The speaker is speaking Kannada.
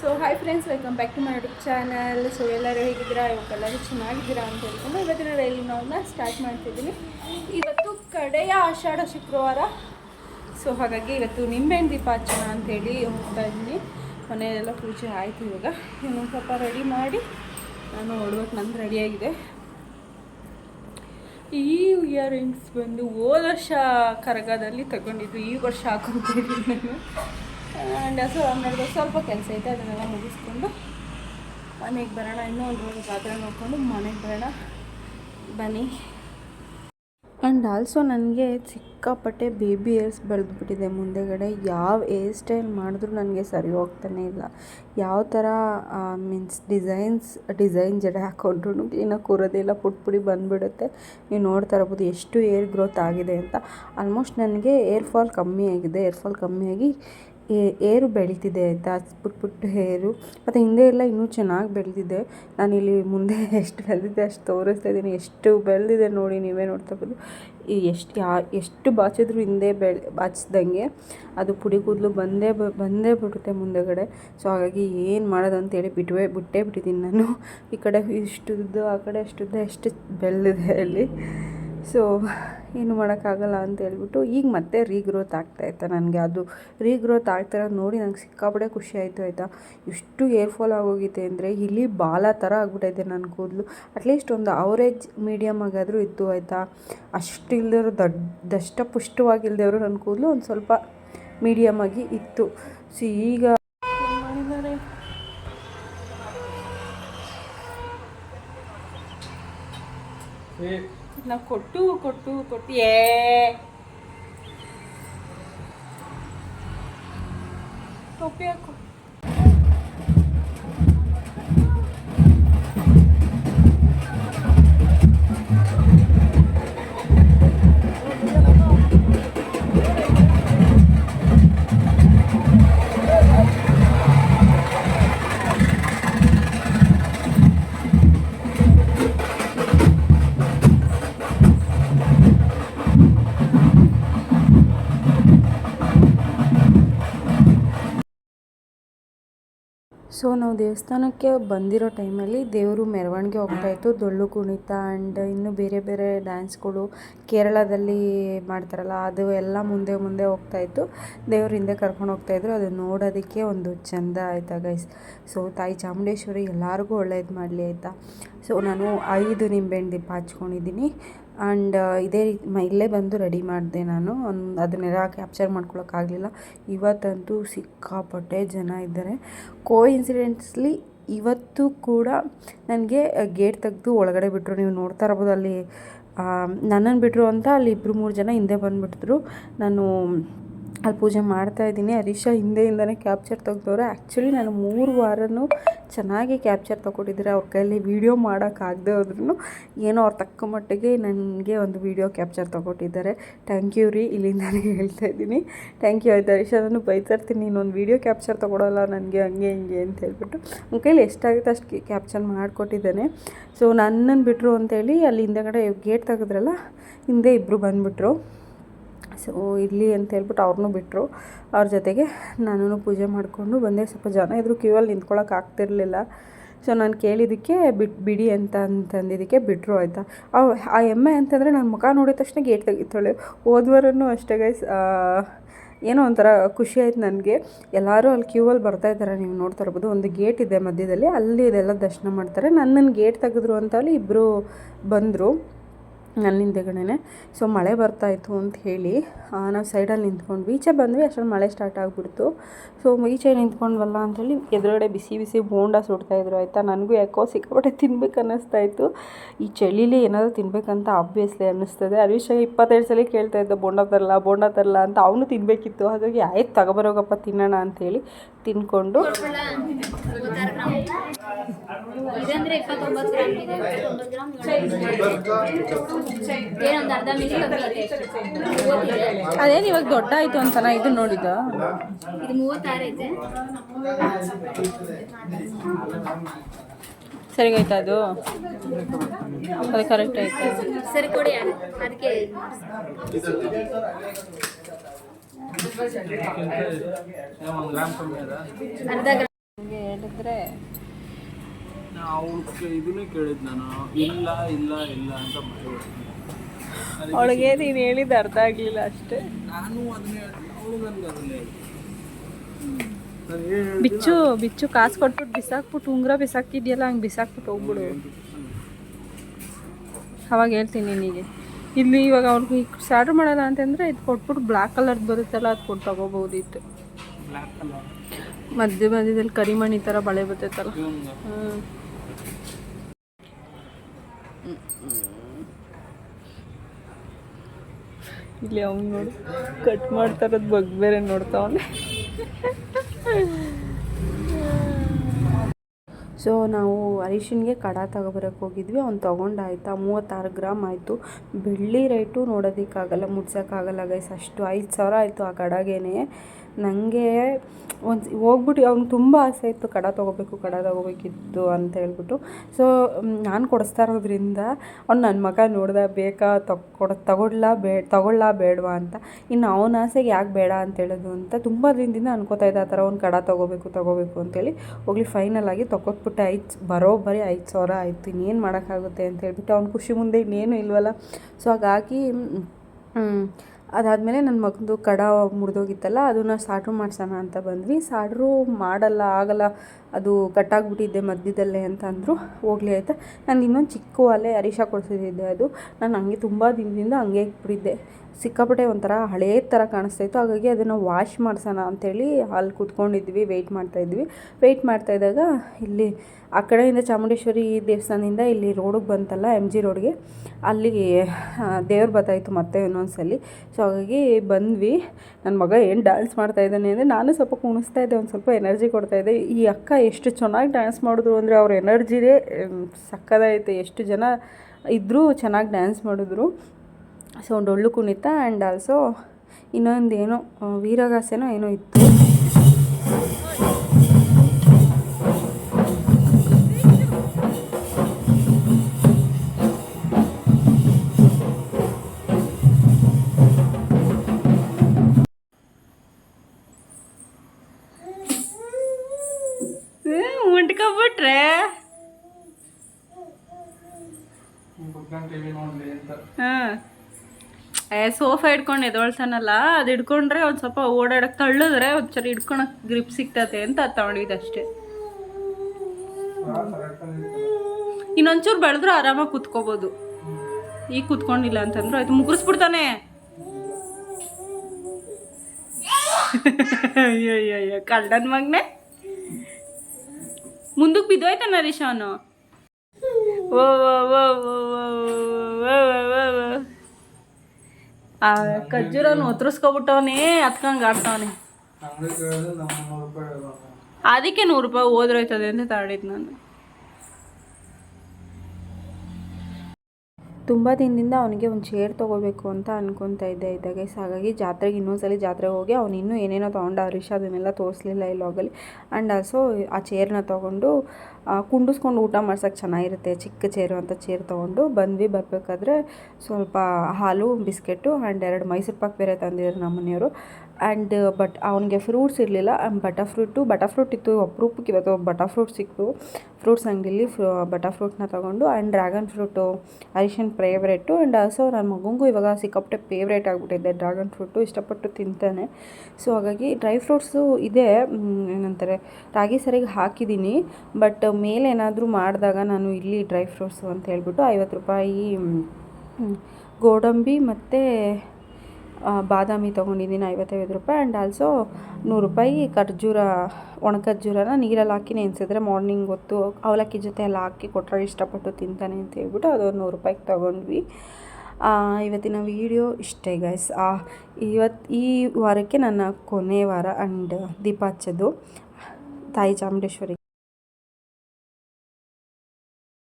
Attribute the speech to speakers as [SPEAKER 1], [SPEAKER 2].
[SPEAKER 1] So hi friends welcome back to my YouTube channel so ಎಲ್ಲರೂ ಹೇಗಿದ್ದೀರಾ? ಎಲ್ಲರೂ ಚೆನ್ನಾಗಿದ್ದೀರಾ ಅಂತ ಹೇಳ್ಕೊಂಡು ಇವತ್ತಿನ ಡೈಲಿ ನಾವು ಸ್ಟಾರ್ಟ್ ಮಾಡ್ತಿದ್ದೀನಿ. ಇವತ್ತು ಕಡೆಯ ಆಷಾಢ ಶುಕ್ರವಾರ. ಸೊ ಹಾಗಾಗಿ ಇವತ್ತು ನಿಂಬೆಹಣ್ಣು ದೀಪ ಅಂತೇಳಿ ಹೋಗ್ತಾ ಇದ್ದೀನಿ. ಮನೆಯಲ್ಲೆಲ್ಲ ಪೂಜೆ ಆಯಿತು ಇವಾಗ. ಇನ್ನೊಂದು ಸ್ವಲ್ಪ ರೆಡಿ ಮಾಡಿ ನಾನು ಹೊಡ್ಬೇಕು ನಂದು ರೆಡಿಯಾಗಿದೆ ಈ ಇಯರಿಂಗ್ಸ್ ಬಂದು ಹೋದ ವರ್ಷ ಕರಗದಲ್ಲಿ ತಗೊಂಡಿದ್ದು ಈ ವರ್ಷ ಹಾಕೊತಾ ನಾನು. ಆ್ಯಂಡ್ ಸೊ ಆಮೇಲೆ ಸ್ವಲ್ಪ ಕೆಲಸ ಐತೆ, ಅದನ್ನೆಲ್ಲ ಮುಗಿಸ್ಕೊಂಡು ಮನೆಗೆ ಬರೋಣ. ಇನ್ನೂ ಒಂದು ರೋಜ್ ಜಾತ್ರೆ ನೋಡಿಕೊಂಡು ಮನೆಗೆ ಬರೋಣ. ಬನ್ನಿ. ಆ್ಯಂಡ್ ಆಲ್ಸೋ ನನಗೆ ಸಿಕ್ಕಾಪಟ್ಟೆ ಬೇಬಿ ಏರ್ಸ್ ಬೆಳೆದ್ಬಿಟ್ಟಿದೆ ಮುಂದೆಗಡೆ. ಯಾವ ಏರ್ ಸ್ಟೈಲ್ ಮಾಡಿದ್ರೂ ನನಗೆ ಸರಿ ಹೋಗ್ತಾನೆ ಇಲ್ಲ. ಯಾವ ಥರ ಮೀನ್ಸ್ ಡಿಸೈನ್ಸ್ ಡಿಸೈನ್ ಜಡೆ ಹಾಕ್ಕೊಂಡ್ರು ಕ್ಲೀನಾಗಿ ಕೂರೋದಿಲ್ಲ ಪುಟ್ ಪುಡಿ ಬಂದುಬಿಡುತ್ತೆ. ನೀವು ನೋಡ್ತಾ ಇರ್ಬೋದು ಎಷ್ಟು ಏರ್ ಗ್ರೋತ್ ಆಗಿದೆ ಅಂತ. ಆಲ್ಮೋಸ್ಟ್ ನನಗೆ ಏರ್ ಫಾಲ್ ಕಮ್ಮಿ ಆಗಿದೆ. ಏರ್ ಫಾಲ್ ಕಮ್ಮಿಯಾಗಿ ಏರು ಬೆಳೀತಿದೆ ಆಯಿತಾ ಪುಟ್ ಪುಟ್ಟ ಹೇರು ಮತ್ತು ಹಿಂದೆ ಎಲ್ಲ ಇನ್ನೂ ಚೆನ್ನಾಗಿ ಬೆಳೆದಿದೆ. ನಾನಿಲ್ಲಿ ಮುಂದೆ ಎಷ್ಟು ಬೆಳೆದಿದೆ ಅಷ್ಟು ತೋರಿಸ್ತಾ ಇದ್ದೀನಿ. ಎಷ್ಟು ಬೆಳೆದಿದೆ ನೋಡಿ ನೀವೇ ನೋಡ್ತಾ ಇರ್ಬೋದು. ಈ ಎಷ್ಟು ಯಾ, ಎಷ್ಟು ಬಾಚಿದ್ರು ಹಿಂದೆ ಬೆಳೆ, ಬಾಚಿದಂಗೆ ಅದು ಪುಡಿ ಕೂದಲು ಬಂದೇ ಬಂದೇ ಬಿಡುತ್ತೆ ಮುಂದೆಗಡೆ. ಸೊ ಹಾಗಾಗಿ ಏನು ಮಾಡೋದು ಅಂತೇಳಿ ಬಿಟ್ಟುವೆ ಬಿಟ್ಟೇ ಬಿಟ್ಟಿದ್ದೀನಿ ನಾನು. ಈ ಕಡೆ ಇಷ್ಟುದ್ದು, ಆ ಕಡೆ ಅಷ್ಟುದ್ದ ಎಷ್ಟು ಬೆಳೆದಿದೆ ಅಲ್ಲಿ. ಸೊ ಏನು ಮಾಡೋಕ್ಕಾಗಲ್ಲ ಅಂತ ಹೇಳ್ಬಿಟ್ಟು ಈಗ ಮತ್ತೆ ರೀಗ್ರೋತ್ ಆಗ್ತಾಯಿತ್ತು ನನಗೆ. ಅದು ರೀಗ್ರೋತ್ ಆಗ್ತಿರೋದು ನೋಡಿ ನಂಗೆ ಸಿಕ್ಕಾಪಡೆ ಖುಷಿ ಆಯಿತು ಆಯಿತಾ. ಎಷ್ಟು ಏರ್ಫಾಲ್ ಆಗೋಗಿದೆ ಅಂದರೆ ಇಲ್ಲಿ ಬಾಲ ಥರ ಆಗ್ಬಿಟ್ಟೈತೆ ನನ್ನ ಕೂದಲು. ಅಟ್ಲೀಸ್ಟ್ ಒಂದು ಅವರೇಜ್ ಮೀಡಿಯಮ್ ಆಗಾದರೂ ಇತ್ತು ಆಯಿತಾ. ಅಷ್ಟು ಇಲ್ದಿರೋ ದೊಡ್ಡ ದಷ್ಟಪುಷ್ಟವಾಗಿಲ್ದೇವರು ನನ್ನ ಕೂದಲು ಒಂದು ಸ್ವಲ್ಪ ಮೀಡಿಯಮ್ ಆಗಿ ಇತ್ತು. ಸೊ ಈಗ ಏನ್ ಮಾಡಿದ್ದಾರೆ ನಾವು ಕೊಟ್ಟು ಕೊಟ್ಟು ಕೊಟ್ಟು ಏ. ಟೋಪಿ ಹಾಕು. ಸೊ ನಾವು ದೇವಸ್ಥಾನಕ್ಕೆ ಬಂದಿರೋ ಟೈಮಲ್ಲಿ ದೇವರು ಮೆರವಣಿಗೆ ಹೋಗ್ತಾಯಿತ್ತು ಡೊಳ್ಳು ಕುಣಿತ ಆ್ಯಂಡ್ ಇನ್ನು ಬೇರೆ ಬೇರೆ ಡ್ಯಾನ್ಸ್ಗಳು ಕೇರಳದಲ್ಲಿ ಮಾಡ್ತಾರಲ್ಲ, ಅದು ಎಲ್ಲ ಮುಂದೆ ಮುಂದೆ ಹೋಗ್ತಾಯಿತ್ತು ದೇವ್ರ ಹಿಂದೆ ಕರ್ಕೊಂಡು ಹೋಗ್ತಾಯಿದ್ರು ಅದು ನೋಡೋದಕ್ಕೆ ಒಂದು ಚಂದ ಆಯ್ತಾ ಗೈಸ್ ಸೊ ತಾಯಿ ಚಾಮುಂಡೇಶ್ವರಿ ಎಲ್ಲರಿಗೂ ಒಳ್ಳೇದು ಮಾಡಲಿ ಆಯಿತಾ? ಸೊ ನಾನು ಐದು ನಿಂಬೆಹಣ್ಣು ದೀಪ ಹಚ್ಕೊಂಡಿದ್ದೀನಿ. ಆ್ಯಂಡ್ ಇದೇ ರೀತಿ ಇಲ್ಲೇ ಬಂದು ರೆಡಿ ಮಾಡಿದೆ ನಾನು. ಒಂದು, ಅದನ್ನೆಲ್ಲ ಕ್ಯಾಪ್ಚರ್ ಮಾಡ್ಕೊಳ್ಳೋಕ್ಕಾಗಲಿಲ್ಲ ಇವತ್ತಂತೂ ಸಿಕ್ಕಾಪಟ್ಟೆ ಜನ ಇದ್ದಾರೆ. ಕೋ ಇನ್ಸಿಡೆಂಟ್ಸ್ಲಿ ಇವತ್ತು ಕೂಡ ನನಗೆ ಗೇಟ್ ತೆಗೆದು ಒಳಗಡೆ ಬಿಟ್ಟರು ನೀವು ನೋಡ್ತಾ ಇರ್ಬೋದು ಅಲ್ಲಿ ನನ್ನನ್ನು ಬಿಟ್ಟರು ಅಂತ ಅಲ್ಲಿ ಇಬ್ಬರು ಮೂರು ಜನ ಹಿಂದೆ ಬಂದುಬಿಟ್ಟಿದ್ರು ನಾನು ಅಲ್ಲಿ ಪೂಜೆ ಮಾಡ್ತಾ ಇದ್ದೀನಿ. ಹರೀಶ ಹಿಂದೆಯಿಂದನೇ ಕ್ಯಾಪ್ಚರ್ ತೆಗ್ದವ್ರೆ. ಆ್ಯಕ್ಚುಲಿ ನಾನು ಮೂರು ವಾರನೂ ಚೆನ್ನಾಗಿ ಕ್ಯಾಪ್ಚರ್ ತೊಗೊಂಡಿದ್ದೀರಿ. ಅವ್ರ ಕೈಯಲ್ಲಿ ವೀಡಿಯೋ ಮಾಡೋಕ್ಕಾಗದೆ ಹೋದ್ರೂ ಏನೋ ಅವ್ರು ತಕ್ಕ ಮಟ್ಟಿಗೆ ನನಗೆ ಒಂದು ವೀಡಿಯೋ ಕ್ಯಾಪ್ಚರ್ ತೊಗೊಟ್ಟಿದ್ದಾರೆ ಥ್ಯಾಂಕ್ ಯು ರೀ. ಇಲ್ಲಿಂದನೇ ಹೇಳ್ತಾ ಇದ್ದೀನಿ. ಥ್ಯಾಂಕ್ ಯು ಆಯ್ತು ಹರೀಶ, ನಾನು ಬೈತಾ ಇರ್ತೀನಿ ನೀನೊಂದು ವೀಡಿಯೋ ಕ್ಯಾಪ್ಚರ್ ತೊಗೊಳಲ್ಲ. ನನಗೆ ಹಂಗೆ, ಹಿಂಗೆ ಅಂತ ಹೇಳ್ಬಿಟ್ಟು. ನನ್ನ ಕೈಲಿ ಎಷ್ಟಾಗುತ್ತೆ ಅಷ್ಟು ಕ್ಯಾಪ್ಚರ್ ಮಾಡಿಕೊಟ್ಟಿದ್ದಾನೆ. ಸೊ ನನ್ನನ್ನು ಬಿಟ್ಟರು ಅಂತೇಳಿ ಅಲ್ಲಿ ಹಿಂದೆಗಡೆ ಗೇಟ್ ತೆಗೆದ್ರಲ್ಲ, ಹಿಂದೆ ಇಬ್ಬರು ಬಂದುಬಿಟ್ರು. ಸೊ, ಇರಲಿ ಅಂತ ಹೇಳ್ಬಿಟ್ಟು ಅವ್ರನ್ನೂ ಬಿಟ್ಟರು ಅವ್ರ ಜೊತೆಗೆ ನಾನು ಪೂಜೆ ಮಾಡಿಕೊಂಡು ಬಂದೆ. ಸ್ವಲ್ಪ ಜನ ಕ್ಯೂ ಕ್ಯೂವಲ್ಲಿ ನಿಂತ್ಕೊಳ್ಳೋಕೆ ಆಗ್ತಿರಲಿಲ್ಲ. ಸೊ, ನಾನು ಕೇಳಿದ್ದಕ್ಕೆ ಬಿಟ್, ಬಿಡಿ ಅಂತ ಅಂತಂದಿದ್ದಕ್ಕೆ ಬಿಟ್ಟರು ಆಯಿತಾ. ಅವ್, ಆ ಎಮ್ಮೆ ಅಂತಂದರೆ ನನ್ನ ಮುಖ ನೋಡಿದ ತಕ್ಷಣ ಗೇಟ್ ತೆಗಿತಾಳೆ. ಹೋದ್ವರನ್ನು ಅಷ್ಟೇ ಗೈಸ್ ಏನೋ ಒಂಥರ ಖುಷಿ ಆಯ್ತು ನನಗೆ. ಎಲ್ಲರೂ ಅಲ್ಲಿ ಕ್ಯೂವಲ್ಲಿ ಬರ್ತಾ ಇದ್ದಾರೆ ನೀವು ನೋಡ್ತಾ ಇರ್ಬೋದು. ಒಂದು ಗೇಟ್ ಇದೆ ಮಧ್ಯದಲ್ಲಿ. ಅಲ್ಲಿ ಇದೆಲ್ಲ ದರ್ಶನ ಮಾಡ್ತಾರೆ. ನನ್ನನ್ನು ಗೇಟ್ ತೆಗೆದ್ರು ಅಂತ ಅಲ್ಲಿ ಇಬ್ಬರು ಬಂದರು. ನನ್ನ ಹಿಂದೆಗಡೆನೆ. ಸೊ ಮಳೆ ಬರ್ತಾಯಿತ್ತು ಅಂತ ಹೇಳಿ ನಾವು ಸೈಡಲ್ಲಿ ನಿಂತ್ಕೊಂಡ್ವಿ. ಈಚೆ ಬಂದ್ವಿ ಅಷ್ಟರಲ್ಲಿ ಮಳೆ ಸ್ಟಾರ್ಟ್ ಆಗಿಬಿಡ್ತು. ಸೊ ಈಚೆ ನಿಂತ್ಕೊಂಡ್ವಲ್ಲ ಅಂಥೇಳಿ ಎದುರುಗಡೆ ಬಿಸಿ ಬಿಸಿ ಬೋಂಡ ಸುಡ್ತಾಯಿದ್ರು, ಆಯಿತಾ? ನನಗೂ ಯಾಕೋ ಸಿಕ್ಕಾಪಟ್ಟೆ ತಿನ್ಬೇಕು ಅನ್ನಿಸ್ತಾ ಈ ಚಳಿಲಿ ಏನಾದರೂ ತಿನ್ಬೇಕಂತ ಆಬ್ವಿಯಸ್ಲಿ ಅನ್ನಿಸ್ತದೆ. ವಿಷಯ ಇಪ್ಪತ್ತೈದು ಸಲ ಕೇಳ್ತಾ ಇದ್ದ, ಬೋಂಡ ತರಲ್ಲ ಬೋಂಡ ತರಲ್ಲ ಅಂತ ಅವನು ತಿನ್ನಬೇಕಿತ್ತು ಹಾಗಾಗಿ, ಆಯ್ತು, ತಗೊಬರೋಗಪ್ಪ, ತಿನ್ನೋಣ ಅಂಥೇಳಿ ತಿನ್ಕೊಂಡು.
[SPEAKER 2] ಏನೊಂದು ಅರ್ಧ ಮಿನಿಟ್
[SPEAKER 1] ಅದೇನು ಇವಾಗ ದೊಡ್ಡ ಆಯ್ತು ಅಂತನ? ಇದು ನೋಡಿದ
[SPEAKER 2] ಇದು ಮೂವತ್ತಾರು ಐತೆ.
[SPEAKER 1] ಸರಿಗಾಯ್ತಾ ಅದು? ಅದು ಕರೆಕ್ಟ್ ಆಯ್ತು.
[SPEAKER 2] ಸರಿ ಕೊಡಿ ಅದ್- ಅದಕ್ಕೆ ಅರ್ಧ ಗ್ರಾಮ್
[SPEAKER 1] ಹೇಳಿದ್ರೆ
[SPEAKER 3] ಅವಳು ಇದನ್ನೇ ಕೇಳಿದ್ ನಾನು. ಇಲ್ಲ ಇಲ್ಲ ಇಲ್ಲ ಅಂತ
[SPEAKER 1] ಅವಳಿಗೆ ನೀನು ಹೇಳಿದ ಅರ್ಥ ಆಗಲಿಲ್ಲ ಅಷ್ಟೇ.
[SPEAKER 3] ನಾನು ಅದನ್ನೇ ಅವಳು ನನಗೆ ಅದನ್ನೇ
[SPEAKER 1] ಬಿಚ್ಚು ಬಿಚ್ಚು ಕಾಸು ಕೊಟ್ಬಿಟ್ಟು ಬಿಸಾಕ್ಬಿಟ್ಟು ಉಂಗುರ ಬಿಸಾಕಿದ್ಯಲ್ಲ ಹಂಗೆ ಬಿಸಾಕ್ಬಿಟ್ಟು ಹೋಗ್ಬಿಡು. ಅವಾಗ ಹೇಳ್ತೀನಿ ನಿನಗೆ. ಇಲ್ಲಿ ಇವಾಗ ಅವ್ರಿಗೆ ಸ್ಯಾಡ್ರ್ ಮಾಡಲ್ಲ ಅಂತಂದರೆ ಇದು ಕೊಟ್ಬಿಟ್ಟು ಬ್ಲ್ಯಾಕ್ ಕಲರ್ದು ಬರುತ್ತಲ್ಲ ಅದು ಕೊಟ್ಟು ತಗೋಬೋದಿತ್ತು ಮಧ್ಯ ಮಧ್ಯದಲ್ಲಿ ಕರಿಮಣಿ ಥರ ಬಳೆ ಬರ್ತೈತಲ್ಲ. ಹ್ಞೂ ಇಲ್ಲಿ ಅವ್ನು ನೋಡಿ ಕಟ್ ಮಾಡ್ತಾ ಇರೋದು ಬಗ್ ಬೇರೆ ನೋಡ್ತಾವನೆ ಸೊ ನಾವು ಅರಿಶಿನ್ಗೆ ಕಡ ತಗೊಬರಕ್ಕೆ ಹೋಗಿದ್ವಿ, ಅವ್ನು ತೊಗೊಂಡಾಯ್ತಾ ಮೂವತ್ತಾರು ಗ್ರಾಮ್ ಆಯಿತು. ಬೆಳ್ಳಿ ರೇಟು ನೋಡೋದಕ್ಕಾಗಲ್ಲ, ಮುಟ್ಸೋಕ್ಕಾಗಲ್ಲ ಗೈಸ್ ಅಷ್ಟು ಐದು ಸಾವಿರ ಆಯಿತು ಆ ಕಡಗೇನೆ. ನನಗೆ ಒಂದು ಹೋಗ್ಬಿಟ್ಟು ಅವ್ನಿಗೆ ತುಂಬ ಆಸೆ ಇತ್ತು, ಕಡ ತೊಗೋಬೇಕು, ಕಡ ತೊಗೋಬೇಕಿತ್ತು ಅಂತ ಹೇಳ್ಬಿಟ್ಟು. ಸೊ ನಾನು ಕೊಡಿಸ್ತಾ ಇರೋದ್ರಿಂದ ಅವ್ನು ನನ್ನ ಮಗ ನೋಡಿದ, ಬೇಕಾ ತಗೊಡ ತಗೊಳ್ಲಾ ಬೇ ತಗೊಳ್ಲಾ ಬೇಡವಾ ಅಂತ. ಇನ್ನು ಅವನ ಆಸೆಗೆ ಯಾಕೆ ಬೇಡ ಅಂತ ಹೇಳೋದು ಅಂತ ತುಂಬ ದಿನದಿಂದ ಅನ್ಕೋತಾ ಇದ್ದೆ, ಆ ಥರ ಅವ್ನು ಕಡ ತೊಗೋಬೇಕು ತೊಗೋಬೇಕು ಅಂತೇಳಿ ಹೋಗ್ಲಿ ಫೈನಲ್ ಆಗಿ ತೊಗೊಟ್ಬಿಟ್ಟೆ ಐದು, ಬರೋಬ್ಬರಿ ಐದು ಸಾವಿರ ಆಯಿತು, ಇನ್ನೇನು ಮಾಡೋಕ್ಕಾಗುತ್ತೆ ಅಂತ ಹೇಳ್ಬಿಟ್ಟು ಅವ್ನ ಖುಷಿ ಮುಂದೆ ಇನ್ನೇನು ಇಲ್ವಲ್ಲ. ಸೊ ಹಾಗಾಗಿ ಅದಾದಮೇಲೆ ನನ್ನ ಮಗಂದು ಕಡ ಮುರಿದೋಗಿತ್ತಲ್ಲ, ಅದನ್ನು ಸಾಡ್ರು ಮಾಡ್ಸೋಣ ಅಂತ ಬಂದ್ವಿ. ಸಾಡ್ರು ಮಾಡಲ್ಲ, ಆಗಲ್ಲ, ಅದು ಕಟ್ಟಾಗ್ಬಿಟ್ಟಿದ್ದೆ ಮಧ್ಯದಲ್ಲೇ ಅಂತ ಅಂದರು. ಹೋಗ್ಲಿ ಆಯಿತಾ. ನಾನು ಇನ್ನೊಂದು ಚಿಕ್ಕ ಒಲೆ ಅರಿಶಾ ಕೊಡಿಸಿದ್ದೆ ಅದು. ನಾನು ಹಂಗೆ ತುಂಬ ದಿನದಿಂದ ಹಂಗೆ ಇಟ್ಬಿಟ್ಟಿದ್ದೆ. ಸಿಕ್ಕಾಪಟ್ಟೆ ಒಂಥರ ಹಳೇ ಥರ ಕಾಣಿಸ್ತಾ ಇತ್ತು. ಹಾಗಾಗಿ ಅದನ್ನು ವಾಶ್ ಮಾಡ್ಸೋಣ ಅಂಥೇಳಿ ಅಲ್ಲಿ ಕೂತ್ಕೊಂಡಿದ್ವಿ ವೆಯ್ಟ್ ಮಾಡ್ತಾಯಿದ್ವಿ ವೆಯ್ಟ್ ಮಾಡ್ತಾಯಿದ್ದಾಗ ಇಲ್ಲಿ ಆ ಕಡೆಯಿಂದ ಚಾಮುಂಡೇಶ್ವರಿ ದೇವಸ್ಥಾನದಿಂದ ಇಲ್ಲಿ ರೋಡಿಗೆ ಬಂತಲ್ಲ ಎಂ ಜಿ ರೋಡ್ಗೆ, ಅಲ್ಲಿ ದೇವ್ರು ಬರ್ತಾಯಿತ್ತು ಮತ್ತೆ ಇನ್ನೊಂದ್ಸಲಿ. ಸೊ ಹಾಗಾಗಿ ಬಂದ್ವಿ. ನನ್ನ ಮಗ ಏನು ಡ್ಯಾನ್ಸ್ ಮಾಡ್ತಾ ಇದ್ದಾನೆ ಅಂದರೆ ನಾನು ಸ್ವಲ್ಪ ಕುಣಿಸ್ತಾ ಇದ್ದೆ, ಒಂದು ಸ್ವಲ್ಪ ಎನರ್ಜಿ ಕೊಡ್ತಾ ಇದ್ದೆ. ಈ ಅಕ್ಕ ಎಷ್ಟು ಚೆನ್ನಾಗಿ ಡ್ಯಾನ್ಸ್ ಮಾಡಿದ್ರು ಅಂದರೆ ಅವ್ರ ಎನರ್ಜಿನೇ ಸಕ್ಕದಾಯಿತು ಎಷ್ಟು ಜನ ಇದ್ದರೂ ಚೆನ್ನಾಗಿ ಡ್ಯಾನ್ಸ್ ಮಾಡಿದ್ರು. So Dollu Kunitha and also ಇನ್ನೊಂದು ಏನೋ ವೀರಗಾಸೆನೋ ಏನೋ ಇತ್ತು. ಹಾಂ. ಏ ಸೋಫಾ ಹಿಡ್ಕೊಂಡು ಎದೊಳ್ತಾನಲ್ಲ ಅದು ಹಿಡ್ಕೊಂಡ್ರೆ ಒಂದು ಸ್ವಲ್ಪ ಓಡಾಡಕ್ಕೆ ತಳ್ಳಿದ್ರೆ ಒಂಚೂರು ಹಿಡ್ಕೊಳಕ್ಕೆ ಗ್ರಿಪ್ ಸಿಗ್ತದೆ ಅಂತ ಅದು ತಗೊಂಡಿದ್ದು ಅಷ್ಟೇ ಇನ್ನೊಂಚೂರು ಬೆಳೆದ್ರು ಆರಾಮಾಗಿ ಕುತ್ಕೋಬೋದು. ಈಗ ಕುತ್ಕೊಂಡಿಲ್ಲ ಅಂತಂದ್ರು ಆಯ್ತು ಮುಗಿಸ್ಬಿಡ್ತಾನೆ ಅಯ್ಯೋ ಅಯ್ಯೋ ಕಳ್ಳನ ಮಗನೆ. ಮುಂದಕ್ಕೆ ಬಿದ್ದೋಯ್ತಾನ ರೀಶ್ ಅವನು? ಓ ಆ ಖರ್ಜೂರ ಅವ್ನು ಒತ್ತರಿಸ್ಕೊಬಿಟ್ಟವನೇ ಹತ್ಕಂಗೆ ಆಡ್ತಾವನೆ ಅದಕ್ಕೆ ನೂರು ರೂಪಾಯಿ ಹೋದ್ರೋಯ್ತದೆ ಅಂತ ತಾಡಿದ್ದು ನಾನು. ತುಂಬ ದಿನದಿಂದ ಅವನಿಗೆ ಒಂದು ಚೇರ್ ತೊಗೋಬೇಕು ಅಂತ ಅನ್ಕೊತಾ ಇದ್ದೆ, ಇದ್ದಾಗ. ಹಾಗಾಗಿ ಜಾತ್ರೆಗೆ ಇನ್ನೊಂದ್ಸಲಿ ಜಾತ್ರೆಗೆ ಹೋಗಿ ಅವ್ನು ಇನ್ನೂ ಏನೇನೋ ತೊಗೊಂಡ ಹರೀಶ್ ಅದನ್ನೆಲ್ಲ ತೋರಿಸ್ಲಿಲ್ಲ ಈ ಲಾಗಲ್ಲಿ ಆ್ಯಂಡ್ ಆಲ್ಸೋ ಆ ಚೇರ್ನ ತೊಗೊಂಡು ಕುಂಡಿಸ್ಕೊಂಡು ಊಟ ಮಾಡ್ಸೋಕ್ಕೆ ಚೆನ್ನಾಗಿರುತ್ತೆ. ಚಿಕ್ಕ ಚೇರು ಅಂತ ಚೇರ್ ತೊಗೊಂಡು ಬಂದ್ವಿ ಬರಬೇಕಾದ್ರೆ ಸ್ವಲ್ಪ ಹಾಲು, ಬಿಸ್ಕೆಟು ಆ್ಯಂಡ್ ಎರಡು ಮೈಸೂರು ಪಾಕ್ ಬೇರೆ ತಂದಿದ್ರು ನಮ್ಮ ಮನೆಯವರು. ಆ್ಯಂಡ್ ಬಟ್ ಅವನಿಗೆ ಫ್ರೂಟ್ಸ್ ಇರಲಿಲ್ಲ ಬಟರ್ ಫ್ರೂಟು ಬಟರ್ ಫ್ರೂಟ್ ಇತ್ತು, ಅಪರೂಪಕ್ಕೆ ಇವತ್ತು ಬಟರ್ ಫ್ರೂಟ್ ಸಿಕ್ತು. ಫ್ರೂಟ್ಸ್ ಅಂಗಡಿಲಿ ಫ್ರೂ ಬಟರ್ ಫ್ರೂಟ್ನ ತೊಗೊಂಡು ಆ್ಯಂಡ್ ಡ್ರ್ಯಾಗನ್ ಫ್ರೂಟು ಅರಿಶಿನ ಫೇವ್ರೇಟು ಆ್ಯಂಡ್ ಆಲ್ಸೋ ನನ್ನ ಮಗಂಗೂ ಇವಾಗ ಸಿಕ್ಕಾಪಟ್ಟೆ ಫೇವ್ರೇಟ್ ಆಗಿಬಿಟ್ಟಿದೆ ಡ್ರ್ಯಾಗನ್ ಫ್ರೂಟು ಇಷ್ಟಪಟ್ಟು ತಿಂತಾನೆ. ಸೊ ಹಾಗಾಗಿ ಡ್ರೈ ಫ್ರೂಟ್ಸು ಇದೆ ಏನಂತಾರೆ, ರಾಗಿ ಸರಿಗೆ ಹಾಕಿದ್ದೀನಿ ಬಟ್ ಮೇಲೆ ಏನಾದರೂ ಮಾಡಿದಾಗ ನಾನು ಇಲ್ಲಿ ಡ್ರೈ ಫ್ರೂಟ್ಸು ಅಂತ ಹೇಳ್ಬಿಟ್ಟು ಐವತ್ತು ರೂಪಾಯಿ ಗೋಡಂಬಿ ಮತ್ತು ಬಾದಾಮಿ ತೊಗೊಂಡಿದ್ದೀನಿ ಐವತ್ತೈವತ್ತು ರೂಪಾಯಿ. ಆ್ಯಂಡ್ ಆಲ್ಸೋ ನೂರು ರೂಪಾಯಿ ಖರ್ಜೂರ ಒಣ ಖರ್ಜೂರನ ನೀರಲ್ಲಿ ಹಾಕಿ ನೆನೆಸಿದ್ರೆ ಮಾರ್ನಿಂಗ್ ಹೊತ್ತು ಅವಲಕ್ಕಿ ಜೊತೆ ಎಲ್ಲ ಹಾಕಿ ಕೊಟ್ಟರೆ ಇಷ್ಟಪಟ್ಟು ತಿಂತಾನೆ ಅಂತ ಹೇಳ್ಬಿಟ್ಟು ಅದೊಂದು ನೂರು ರೂಪಾಯಿಗೆ ತೊಗೊಂಡ್ವಿ. ಇವತ್ತಿನ ವಿಡಿಯೋ ಇಷ್ಟೇ ಗೈಸ್ ಇವತ್ತು ಈ ವಾರಕ್ಕೆ ನನ್ನ ಕೊನೆ ವಾರ ಆ್ಯಂಡ್ ದೀಪ ಹಚ್ಚೋದು ತಾಯಿ ಚಾಮುಂಡೇಶ್ವರಿ.